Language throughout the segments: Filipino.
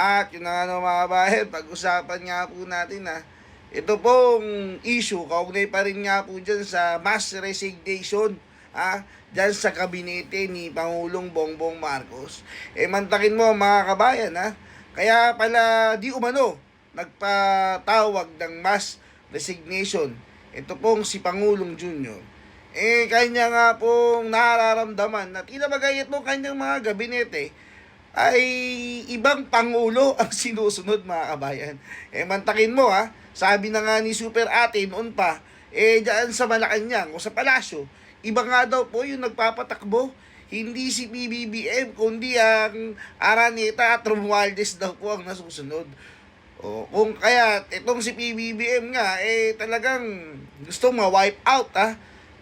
At yun na nga mga bayan, pag-usapan nga po natin ha, ito pong issue, kaugnay pa rin nga po dyan sa mass resignation ha, dyan sa kabinete ni Pangulong Bongbong Marcos. Eh mantakin mo mga kabayan ha, kaya pala di umano nagpatawag ng mass resignation. Ito pong si Pangulong Junior. Eh kanya nga pong nararamdaman na tila bagay itong kanyang mga gabinete ay ibang pangulo ang sinusunod mga kabayan. Eh mantakin mo ha, sabi na nga ni Super Ate noon pa, eh dyan sa Malacanang o sa Palasyo, iba nga daw po yung nagpapatakbo. Hindi si PBBM, kundi ang Araneta at Romualdez daw po ang nasusunod. O, kung kaya itong si PBBM nga, eh talagang gusto ma-wipe out ha,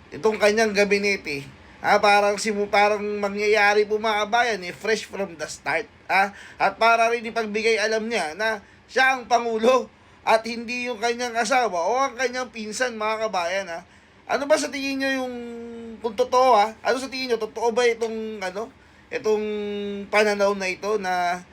itong kanyang gabinete. Ah, parang si parang mangyayari po mga kabayan eh, fresh from the start. Ah, at para rin ipagbigay alam niya na siya ang pangulo at hindi yung kanyang asawa o ang kanyang pinsan mga kabayan ha. Ano ba sa tingin niyo yung kung totoo ha? Ano sa tingin niyo totoo ba itong ano itong pananaw na ito na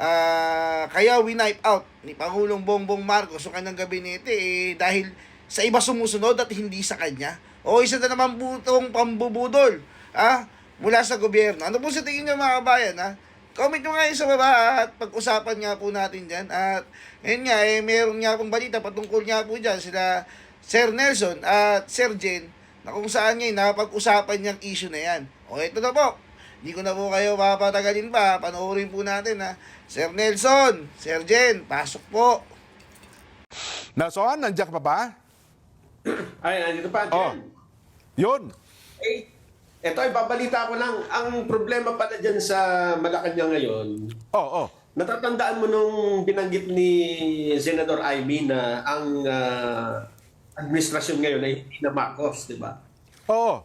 ah, kaya winipe out ni Pangulong Bongbong Marcos o kanyang gabinete eh, dahil sa iba sumusunod at hindi sa kanya. O isa na naman po itong pambubudol ah, mula sa gobyerno. Ano po sa tingin niyo mga kabayan ha? Comment nyo nga sa baba at pag-usapan nga po natin dyan. At ngayon nga, eh, meron nga pong balita patungkol nga po dyan sila Sir Nelson at Sir Jen na kung saan ngayon napag-usapan niyang issue na yan. O ito na po. Hindi ko na po kayo papatagalin pa. Panoorin po natin ha. Sir Nelson, Sir Jen, pasok po. Nasoan, nandiyan ka pa ba? Ay, nandito pa, Oh. Yun. Eh, eto, ibabalita ko lang. Ang problema pala dyan sa Malacanang ngayon, Oo, oh, natatandaan mo nung binanggit ni Senador Ivy na ang ah, administrasyon ngayon ay hindi na Marcos, di ba? Oo.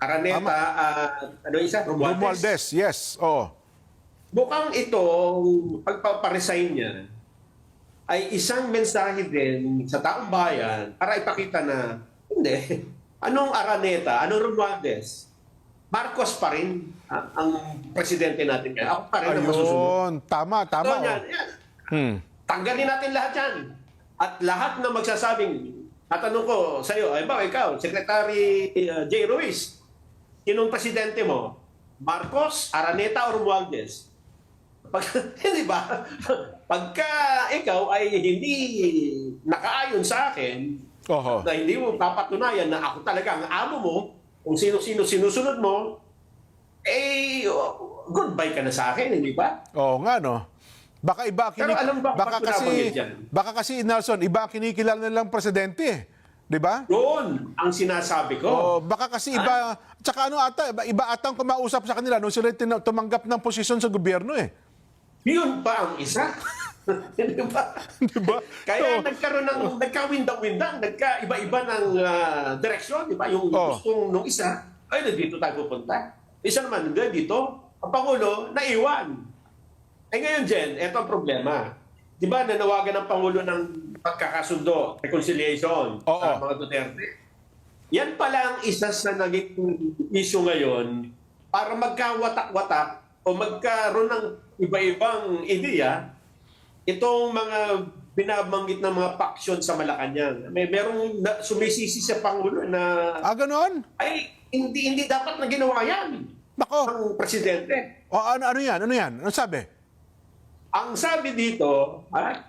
Araneta, ah, ano isa? Romualdez. Romualdez, yes. Oo. Bukang itong pagpaparesign niya ay isang mensahe din sa taong bayan para ipakita na hindi. Anong Araneta? Anong Romualdez? Marcos pa rin ang, ang presidente natin ngayon. Ako pa rin ang masusunod. Ayun. Tama, tama. Ito oh. yan, yan. Hmm. Tanggalin natin lahat yan. At lahat na magsasabing, tatanong ko sa iyo, ay ba, ikaw, Secretary uh, J. Ruiz, sinong presidente mo? Marcos, Araneta, o Romualdez? Pag, hindi ba? Pagka ikaw ay hindi nakaayon sa akin, Oho. na hindi mo papatunayan na ako talaga ang amo mo, kung sino-sino sinusunod mo, eh, oh, goodbye ka na sa akin, hindi ba? Oo nga, no? Baka iba Pero kinik- alam ba kung baka kasi nabanggit yan? baka kasi Nelson iba ang kinikilala nilang presidente, eh. 'di ba? Doon ang sinasabi ko. Oh, baka kasi iba tsaka ano ata iba, iba atang kumausap sa kanila nung sila tina- tumanggap ng posisyon sa gobyerno eh. Yun pa ang isa. Di ba? 'Di ba? Kaya So, nagkaroon ng nagkawindang-windang, nagkaiba-iba ng ah, direksyon, di ba? Yung Oh. gustong nung isa, ay dito tayo pupunta. Isa naman, dito, ang Pangulo, naiwan. Eh ngayon, Jen, eto ang problema. Di ba nanawagan ng Pangulo ng pagkakasundo, reconciliation Oo. sa mga Duterte? Yan pala ang isa sa naging issue ngayon para magkawatak-watak o magkaroon ng iba-ibang ideya itong mga binabanggit ng mga paksyon sa Malacanang. May merong na, sumisisi sa Pangulo na ah ganon? ay hindi hindi dapat na ginawa yan Nako. ng presidente. O ano ano 'yan? Ano 'yan? Ano sabi? Ang sabi dito, ah,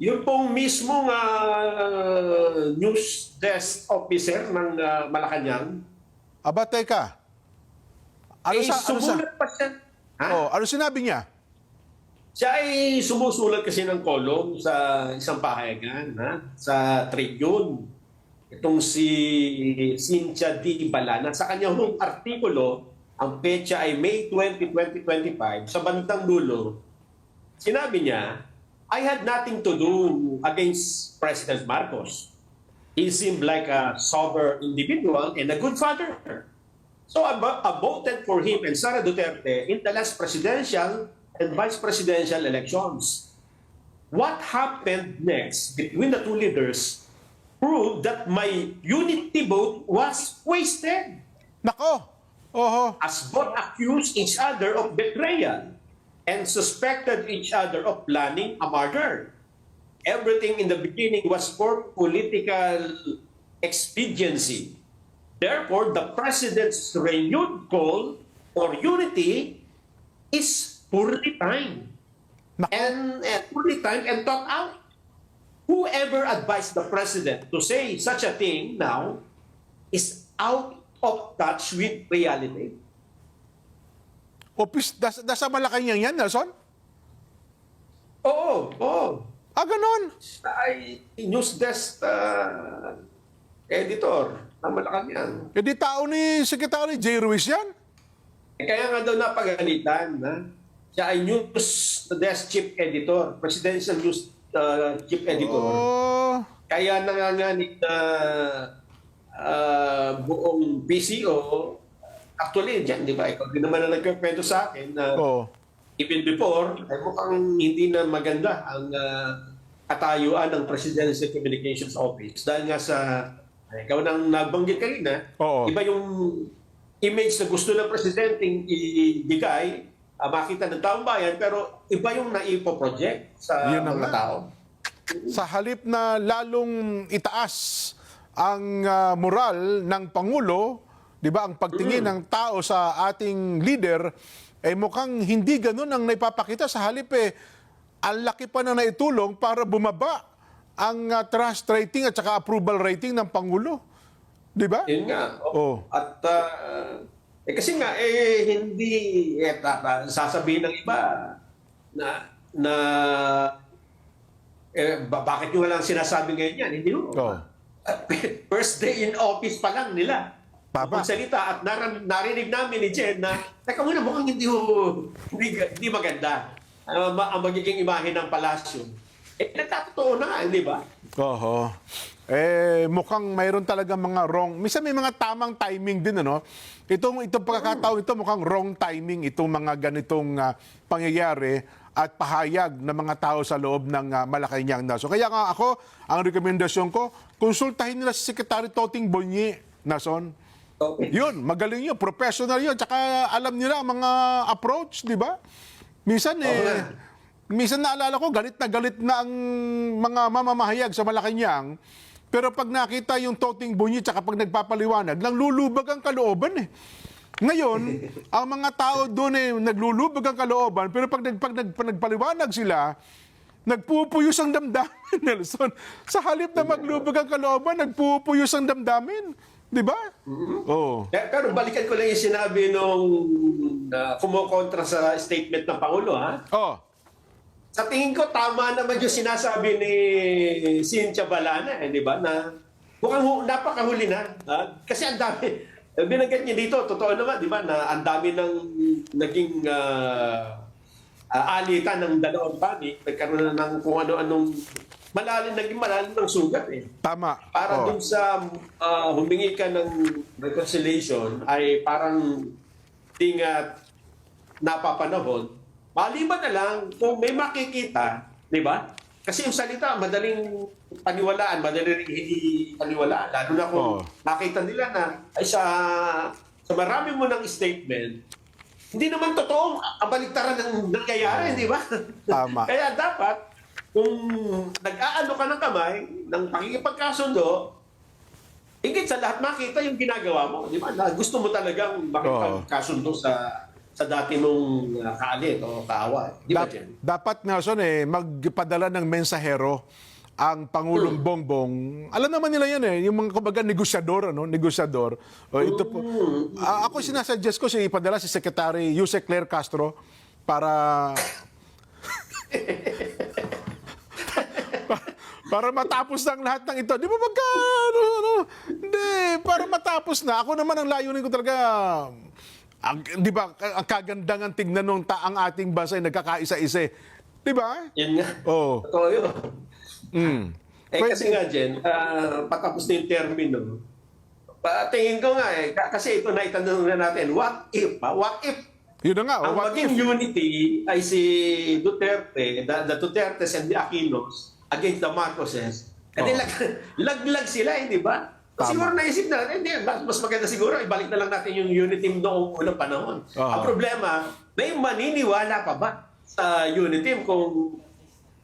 yung pong mismong ah, news desk officer ng ah, Malacanang, Aba teka. Ano eh, sa ano sa sumulat pa siya. Ha? Oh, ano sinabi niya? Siya ay sumusulat kasi ng kolong sa isang pahayagan, ha? sa Tribune. Itong si Cynthia D. Balana. Sa kanyang hong artikulo, ang petsa ay May 20, 2025, sa bandang dulo, sinabi niya, I had nothing to do against President Marcos. He seemed like a sober individual and a good father. So I, vo- I voted for him and Sara Duterte in the last presidential and vice presidential elections. What happened next between the two leaders proved that my unity vote was wasted Nako. Oho. as both accused each other of betrayal. and suspected each other of planning a murder. Everything in the beginning was for political expediency. Therefore, the president's renewed call for unity is poorly timed and, and poorly timed and thought out. Whoever advised the president to say such a thing now is out of touch with reality. Opis, das, nasa Malacanang yan, Nelson? Oo, oo. Ah, ganon. Ay, news desk uh, editor ng Malacanang. E di tao ni Secretary J. Ruiz yan. Eh, Kaya nga daw napagalitan na siya ay news desk chief editor, presidential news uh, chief editor. Oh, Kaya nanganganig na ah, buong PCO, actually, dyan, di ba, ikaw din naman na nagkikwento sa akin na oh. even before, ay mukhang hindi na maganda ang ah, katayuan ng Presidential Communications Office. Dahil nga sa, ikaw nang nabanggit kanina, Oo. iba yung image na gusto ng presidenteng ibigay, ah, makita ng taong bayan, pero iba yung naipo-project sa Yun na mga nga. tao. sa halip na lalong itaas ang ah, moral ng Pangulo, di ba, ang pagtingin ng tao sa ating leader, eh mukhang hindi ganun ang naipapakita. Sa halip eh, ang laki pa na naitulong para bumaba ang ah, trust rating at saka approval rating ng Pangulo. Di ba? Yun nga. Oh. At ah, eh kasi nga eh hindi eh, ta- ta- sasabihin ng iba na na eh, ba- bakit nyo lang sinasabi ngayon yan? Hindi mo. Oh. First day in office pa lang nila. Tama. Magsalita at naran, narinig namin ni Jen na, teka muna, mukhang hindi, ho- hindi, hindi maganda ma- ang magiging imahe ng palasyo. Eh, nagtatotoo na hindi ba? Oho. Eh, mukhang mayroon talaga mga wrong. Minsan may mga tamang timing din, ano? Itong, itong pagkakataon ito, mukhang wrong timing itong mga ganitong ah, pangyayari at pahayag ng mga tao sa loob ng uh, Malacanang Nason. Kaya nga ako, ang rekomendasyon ko, konsultahin nila si Secretary Toting Bonye, Nason. Okay. Yun, magaling yun, professional yun. Tsaka alam nila ang mga approach, di ba? Minsan eh, nga. Minsan naalala ko, galit na galit na ang mga mamamahayag sa Malacanang. Pero pag nakita yung toting bunyi, tsaka pag nagpapaliwanag, nang lulubag ang kalooban eh. Ngayon, ang mga tao doon eh, naglulubag ang kalooban, pero pag, nag, pag, nag, pag nagpaliwanag sila, nagpupuyos ang damdamin, Nelson. Sa halip na maglubag ang kalooban, nagpupuyos ang damdamin. Di ba? Oo. Eh, Pero balikan ko lang yung sinabi nung uh, kumukontra sa statement ng Pangulo, ha? Oh. Sa tingin ko, tama naman yung sinasabi ni Cynthia Balana, eh, di ba? Na mukhang hu- napakahuli na. ha? Kasi ang dami, binagkat niya dito, totoo naman, di ba, na ang dami ng naging ah, ah, alitan ng dalawang panig, nagkaroon na ng kung ano-anong malalim, naging malalim ng sugat eh Tama. para Oo. dun sa ah, humingi ka ng reconciliation ay parang di nga napapanahon. Maliban na lang kung may makikita, di ba? Kasi yung salita, madaling paniwalaan, madaling hindi paniwalaan. Lalo na kung Oo. makita nila na ay sa, sa marami mo ng statement, hindi naman totoo ang baliktaran ng nangyayari, di ba? Tama. Kaya dapat, kung nag-aano ka ng kamay, ng pakikipagkasundo, higit sa lahat makita yung ginagawa mo. Di ba? Na gusto mo talagang makipagkasundo sa sa dati mong uh, kaalit o kaaway. Di ba, Jen? dapat Nelson eh magpadala ng mensahero ang Pangulong Bongbong. Alam naman nila yan eh, yung mga kumbaga negosyador, ano, negosyador. O, ito po. Ah, ako sinasuggest ko si ipadala si Secretary Jose Claire Castro para para matapos ang lahat ng ito. Di ba magka, ano, ano? Hindi, para matapos na. Ako naman ang layunin ko talaga, ang, di ba, ang kagandangan tignan nung ta ang ating bansa ay nagkakaisa-isa. eh. Di ba? Yan nga. Oo. Totoo yun. Mm. Eh Pwede- kasi nga, Jen, ah, patapos na yung termino, pa, tingin ko nga eh, ka- kasi ito na itanong na natin, what if, ha? what if Yun na nga. oh, ang what maging if? unity ay si Duterte, the, the Dutertes and the Aquinos against the Marcoses, eh di Oo. lag, laglag sila, eh, di ba? Tama. Siguro naisip na, eh, hindi, mas, mas maganda siguro, ibalik na lang natin yung unity noong unang panahon. Oo. Ang problema, may maniniwala pa ba sa unit team kung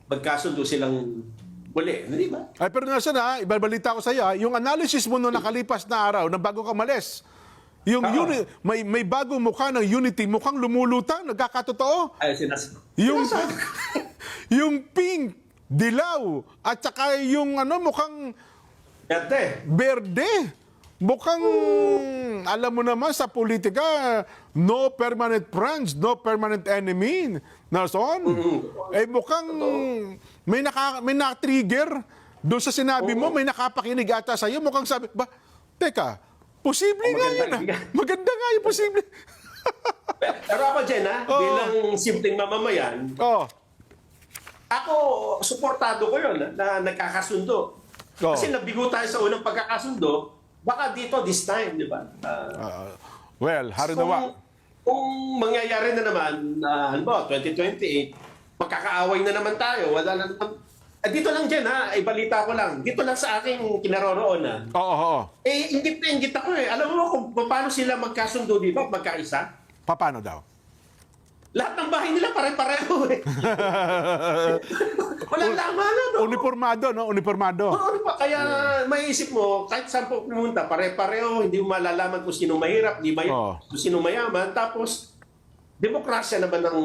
magkasundo silang muli, di ba? Ay, pero nasa na, ibabalita ko sa iyo, ha, yung analysis mo noong nakalipas na araw, na bago ka malis, yung Oo. uni, may, may bagong mukha ng Unity, mukhang lumulutang, nagkakatotoo. Ay, sinas Yung, yung pink, dilaw, at saka yung ano, mukhang Berte. berde. Mukhang, alam mo naman sa politika, no permanent friends, no permanent enemy. Nason? Eh mukhang may, naka, may na-trigger doon sa sinabi mo, may nakapakinig ata sa iyo. Mukhang sabi, ba, teka, posible nga yan. ah. Maganda nga yung posible. Pero ako, Jen, ha, Oo. bilang simpleng mamamayan, oh, ako, suportado ko yun na, na nagkakasundo. Oo. Kasi nabigo tayo sa unang pagkakasundo, baka dito this time, di ba? Ah, ah, well, hari kung, nawa. kung mangyayari na naman, na ano ba, 2028, magkakaaway na naman tayo, wala na naman. Eh, dito lang dyan ha, ibalita ko lang. Dito lang sa aking kinaroroonan. Oo, oo, oo. Eh, ingit na ingit ako eh. Alam mo kung paano sila magkasundo dito magkaisa? Paano daw? Lahat ng bahay nila pare-pareho eh. Walang laman ano. Uniformado, no? Uniformado. Oo, pa? Kaya maiisip mo, kahit saan po pumunta, pare-pareho, hindi mo malalaman kung sino mahirap, di may, Oo. kung sino mayaman. Tapos, demokrasya naman ang,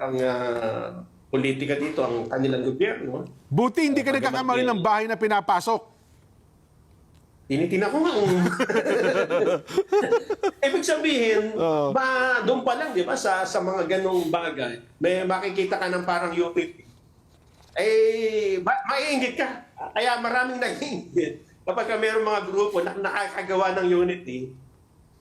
ang ah, politika dito, ang kanilang gobyerno. Buti hindi ka nagkakamali ng bahay na pinapasok. Tinitina ko nga. Ibig sabihin, Oo. ba, doon pa lang, di ba, sa, sa mga ganong bagay, may makikita ka ng parang unity. Eh, ma- maiingit ka. Kaya maraming nag-iingit. Kapag ka mayroong mga grupo na nakakagawa ng unity,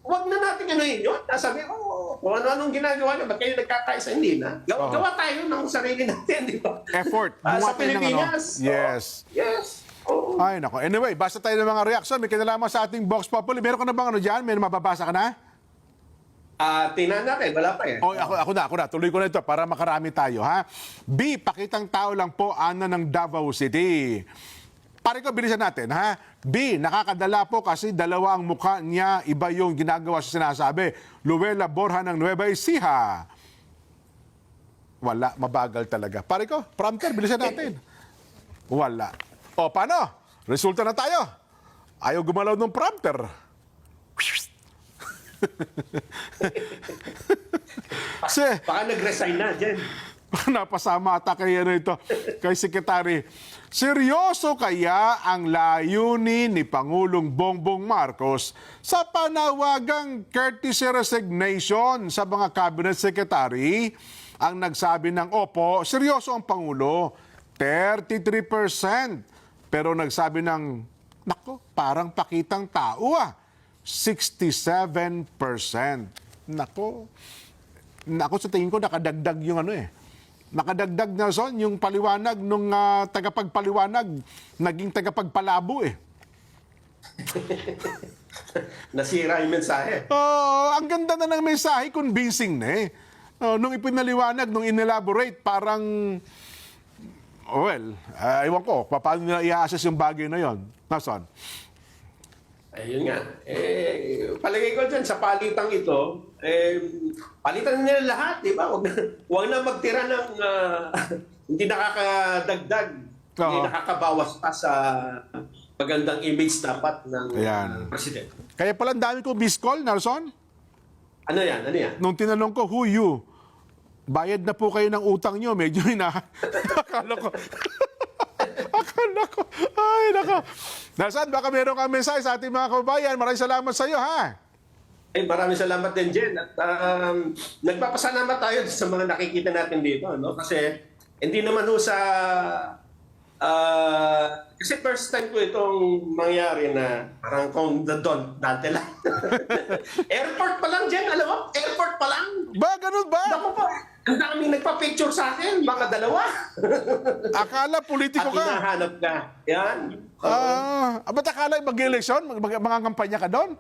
huwag na natin ano yun. Sabi, oh, kung ano-anong ginagawa nyo, ba't kayo nagkakaisa? Hindi na. Gawa, Oo. gawa tayo ng sarili natin, di ba? Effort. Ah, sa ng ano. Pilipinas. Yes. Oh, yes. Oo. Ay, nako. Anyway, basta tayo ng mga reaction. May kinalaman sa ating Box Populi. Meron ka na bang ano dyan? May mababasa ka na? Ah, tingnan natin, wala pa eh. O, ako, ako na, ako na. Tuloy ko na ito para makarami tayo, ha? B, pakitang tao lang po, Ana ng Davao City. Pare ko, bilisan natin, ha? B, nakakadala po kasi dalawa ang mukha niya, iba yung ginagawa sa sinasabi. Luella Borja ng Nueva Ecija. Wala, mabagal talaga. Pare ko, prompter, bilisan natin. Wala. O, paano? Resulta na tayo. Ayaw gumalaw ng prompter. Si, Baka nag-resign na, Jen. napasama ata kay ano ito, kay Secretary. Seryoso kaya ang layunin ni Pangulong Bongbong Marcos sa panawagang courtesy resignation sa mga cabinet secretary? Ang nagsabi ng opo, seryoso ang Pangulo, 33%. Pero nagsabi ng, nako, parang pakitang tao ah, 67%. Nako, Nako sa tingin ko nakadagdag yung ano eh. Nakadagdag na son yung paliwanag nung ah, tagapagpaliwanag naging tagapagpalabo eh. Nasira yung mensahe. Oh, ang ganda na ng mensahe, convincing na eh. Oh, nung ipinaliwanag, nung inelaborate, parang oh, well, ah, ewan ko, paano nila i-assess yung bagay na yon? Nasaan? Ayun nga. Eh, palagay ko dyan, sa palitang ito, eh, palitan nila lahat, di ba? Huwag na, huwag na magtira ng ah, hindi nakakadagdag, hindi Oo. nakakabawas pa sa magandang image dapat ng Ayan. ah, presidente. Kaya pala ang dami ko miss call, Nelson. Ano yan? Ano yan? Nung tinanong ko, who you? Bayad na po kayo ng utang nyo. Medyo ina... Akala ko... Akala ko... Ay, nako. Nasaan? Baka meron kang mensahe sa ating mga kababayan. Maraming salamat sa iyo, ha? Eh, maraming salamat din, Jen. At um, nagpapasalamat tayo sa mga nakikita natin dito. No? Kasi hindi naman ho sa... ah, kasi first time ko itong mangyari na parang kung the don, dante lang. airport pa lang, Jen. Alam mo? Airport pa lang. Ba, ganun ba? Naku po, ang daming nagpa-picture sa akin. Mga dalawa. Akala politiko At ka. hinahanap ka. Yan. Ah, ba't akala mag-eleksyon? Mag- mag- mga kampanya ka doon?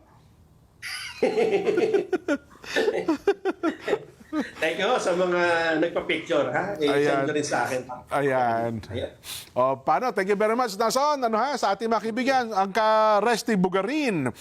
Thank you sa mga nagpa-picture. Ha? Ayan. I-send nyo rin sa akin. Ayan. Ayan. O, paano? Thank you very much, Nason. Ano ha? Sa ating mga kaibigan, ang ka-Resty Bugarin.